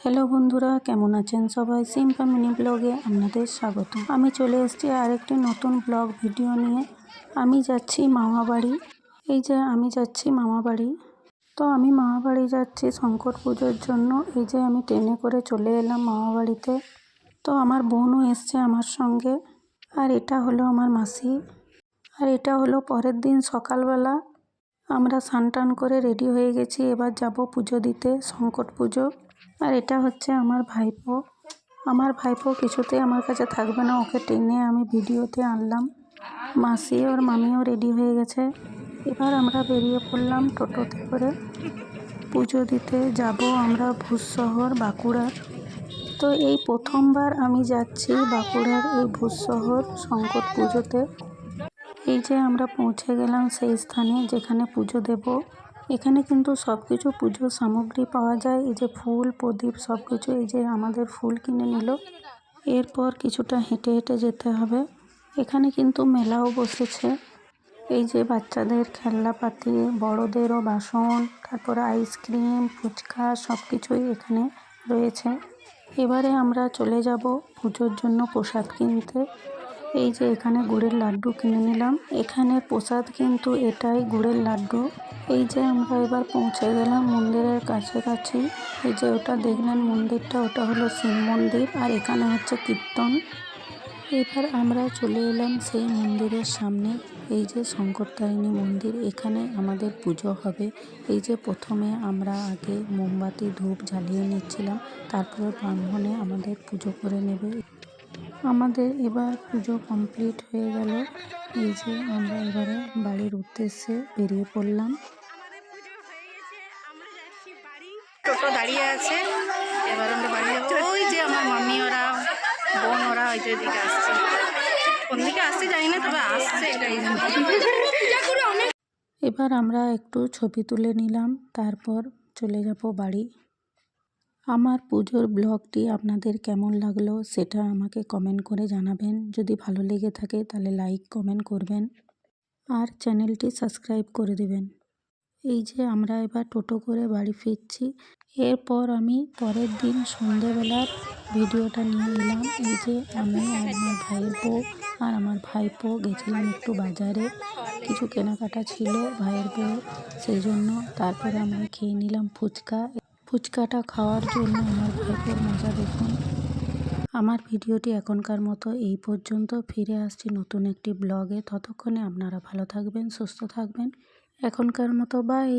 Hello বন্ধুরা, কেমন আছেন সবাই? সিম্পা মিনি ব্লগে আপনাদের স্বাগত। আমি চলে এসেছি আরেকটি নতুন ব্লগ ভিডিও নিয়ে। আমি যাচ্ছি মামা বাড়ি। এই যে আমি যাচ্ছি মামা বাড়ি। তো আমি মামা বাড়ি যাচ্ছি শঙ্কর পুজোর জন্য। এই যে আমি ট্রেনে করে চলে এলাম মামা বাড়িতে। তো আমার বোনও এসছে আমার সঙ্গে। আর এটা হলো আমার মাসি। আর এটা হলো পরের দিন সকালবেলা। আমরা স্নান টান করে রেডি হয়ে গেছি। এবার যাব পুজো দিতে সংকট পুজো। আর এটা হচ্ছে আমার ভাইপো। আমার ভাইপো কিছুতেই আমার কাছে থাকবে না, ওকে টেনে আমি ভিডিওতে আনলাম। মাসি ওর মামিও রেডি হয়ে গেছে। এবার আমরা বেরিয়ে পড়লাম টোটোতে করে। পুজো দিতে যাব আমরা ভূতশহর বাঁকুড়ার। তো এই প্রথমবার আমি যাচ্ছি বাঁকুড়ার এই ভূতশহর সংকট পুজোতে। এই যে আমরা পৌঁছে গেলাম সেই স্থানে যেখানে পুজো দেব। এখানে কিন্তু সব কিছু পুজোর সামগ্রী পাওয়া যায়। এই যে ফুল, প্রদীপ সব কিছু এই যে আমাদের ফুল কিনে নিল। এরপর কিছুটা হেঁটে হেঁটে যেতে হবে। এখানে কিন্তু মেলাও বসেছে। এই যে বাচ্চাদের খেলনাপাতি, বড়োদেরও বাসন, তারপরে আইসক্রিম, ফুচকা সব কিছুই এখানে রয়েছে। এবারে আমরা চলে যাব পুজোর জন্য প্রসাদ কিনতে। এই যে এখানে গুড়ের লাড্ডু কিনে নিলাম। এখানে প্রসাদ কিন্তু এটাই গুড়ের লাড্ডু। এই যে আমরা এবার পৌঁছে গেলাম মন্দিরের কাছাকাছি। এই যে ওটা দেখলেন মন্দিরটা, ওটা হলো শিব মন্দির আর এখানে হচ্ছে কীর্তন। এবার আমরা চলে এলাম সেই মন্দিরের সামনে। এই যে শঙ্করতারিণী মন্দির, এখানে আমাদের পুজো হবে। এই যে প্রথমে আমরা আগে মোমবাতি, ধূপ জ্বালিয়ে নিচ্ছিলাম। তারপরে ব্রাহ্মণে আমাদের পুজো করে নেবে। আমাদের এবার পুজো কমপ্লিট হয়ে গেল। এই যে আমরা এবারে বাড়ির উদ্দেশ্যে বেরিয়ে পড়লাম। টোটো দাঁড়িয়ে আছে। এবার আমরা বাড়ি যাব। ওই যে আমার মাম্মি ওরা বোন ওরা ওই যে দিকে আসছে। কোন দিকে আসছে জানি না তবে আসছে এটাই এবার আমরা একটু ছবি তুলে নিলাম তারপর চলে যাব বাড়ি। আমার পুজোর ব্লগটি আপনাদের কেমন লাগল সেটা আমাকে কমেন্ট করে জানাবেন। যদি ভালো লেগে থাকে তাহলে লাইক কমেন্ট করবেন আর চ্যানেলটি সাবস্ক্রাইব করে দেবেন। এই যে আমরা এবার টোটো করে বাড়ি ফিরছি। এরপর আমি পরের দিন সন্ধেবেলার ভিডিওটা নিয়ে এলাম। এই যে আমি আর আমার বউ আর আমার ভাইপো গেছিলাম একটু বাজারে। কিছু কেনাকাটা ছিল ভাইয়ের বউ, সেই জন্য তারপরে আমরা খেয়ে নিলাম ফুচকা। ফুচকাটা খাওয়ার জন্য আমার ভাইপোর মজা দেখুন। আমার ভিডিওটি এখনকার মতো এই পর্যন্ত। ফিরে আসছি নতুন একটি ব্লগে। ততক্ষণে আপনারা ভালো থাকবেন, সুস্থ থাকবেন। এখনকার মতো বাই